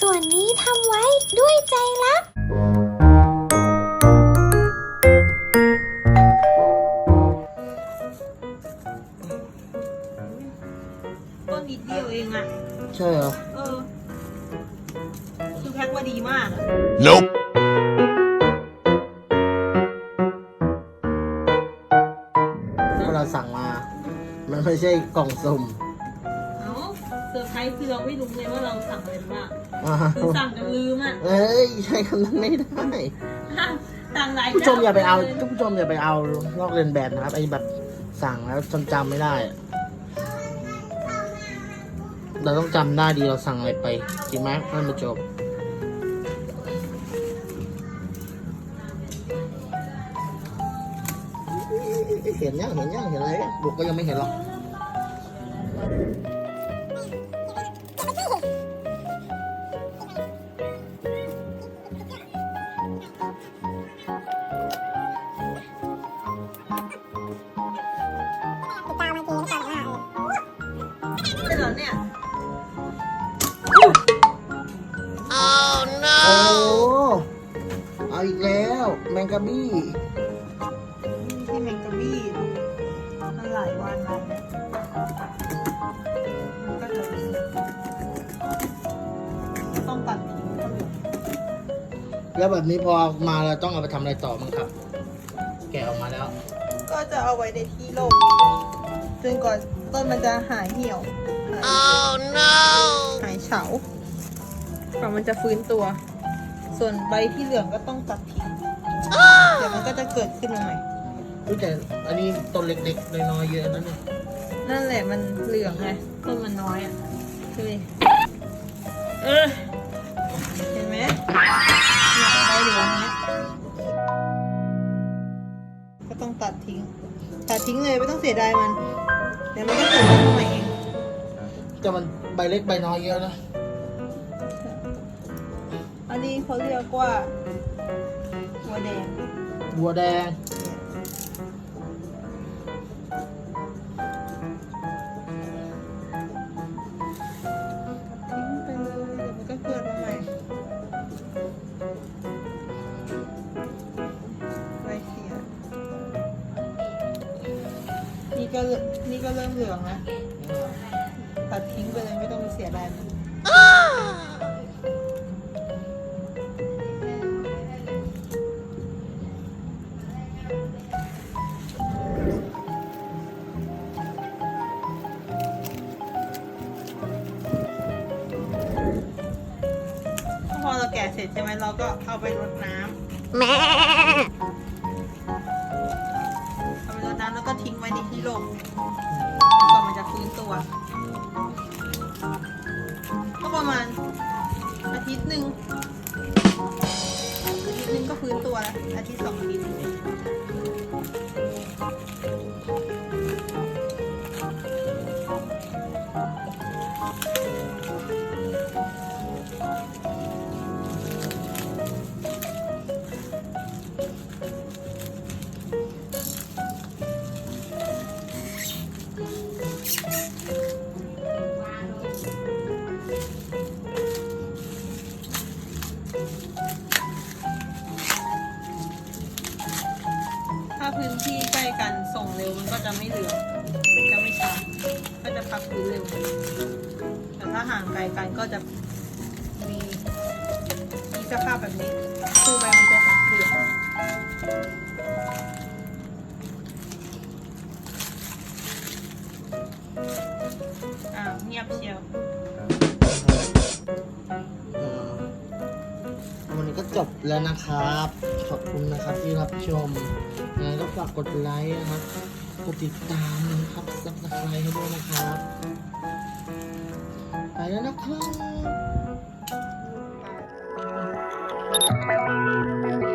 ส่วนนี้ทำไว้ด้วยใจรักก็นิดเดียวเองอะ ใช่เหรอ เออ คือแพ็คมาดีมากอะ Nope. เวลาสั่งมา มันไม่ใช่กล่องสุ่ม เอ้าเซอร์ไพรส์คือเราไม่รู้ไงว่าเราสั่งอะไรมา อ่าคือสั่งจนลืมอะเอ้ยใช้คำนั้นไม่ได้สั่งหลายผู้ชมอย่าไปเอาจ้ทุกผู้ชมอย่าไปเอาลอกเลียนแบบนะครับไอ้แบบสั่งแล้วจนจำไม่ได้ เราต้องจำได้ดีเราสั่งอะไรไปจริงไหมท่านผู้ชมเห็นยังเห็นยังเห็นอะไรยังบุกก็ยังไม่เห็นหรอก เอาอีกแล้ว แมงกะบี้ที่แมงกะบี้มันหลายวันแล้วเนี่ยมันก็จะมีต้องตัดทิ้งก็เหลือแล้วแบบนี้พอมาเราต้องเอาไปทำอะไรต่อมั้งครับ แกะออกมาแล้ว ก็จะเอาไว้ในที่ร่มจนกว่าต้นมันจะหายเหี่ยว Oh no. หายเฉากว่ามันจะฟื้นตัว ส่วนใบที่เหลืองก็ต้องตัดทิ้งเดี๋ยวมันก็จะเกิดขึ้นมาใหม่อุ๊ยแต่อันนี้ต้นเล็กๆน้อยๆเยอะนะเนี่ยนั่นแหละมันเหลืองไงต้นมันน้อยอะดูดิเออเห็นไหมเนี่ยใบเหลืองเนี้ยก็ต้องตัดทิ้ง ตัดทิ้งเลยไม่ต้องเสียดายมันเดี๋ยวมันก็เกิดขึ้นมาใหม่เองแต่มันใบเล็กใบน้อยเยอะนะอันนี้ เขาเรียกว่าหัวแดง บัวแดง ทิ้งไปเลยเดี๋ยวมันก็เกิดมาใหม่ใบเขียนี่ก็เริ่มนี่ก็เริ่มเหลืองแล้วตัดทิ้งไปเลยไม่ต้องไปเสียดายมัน เราแกะเสร็จใช่ไหมเราก็เอาไปรดน้ำแม่เอาไปรดน้ำแล้วก็ทิ้งไว้ในที่ร่มจนกว่ามันจะฟื้นตัว ก็ประมาณอาทิตย์หนึ่งอาทิตย์หนึ่งก็ฟื้นตัวแล้วอาทิตย์สองอาทิตย์ ถ้าพื้นที่ใกล้กันส่งเร็วมันก็จะไม่เหลืองจะไม่ช้าก็จะพักฟื้นเร็ว แต่ถ้าห่างไกลกันก็จะมีมีสภาพแบบนี้คือใบมั ยบเชียว วันนี้ก็จบแล้วนะครับ ขอบคุณนะครับที่รับชมยังไงก็ฝากกดไลค์นะครับ กดติดตามนะครับซับสไครต์ให้ด้วยนะครับ ไปแล้วนะครับ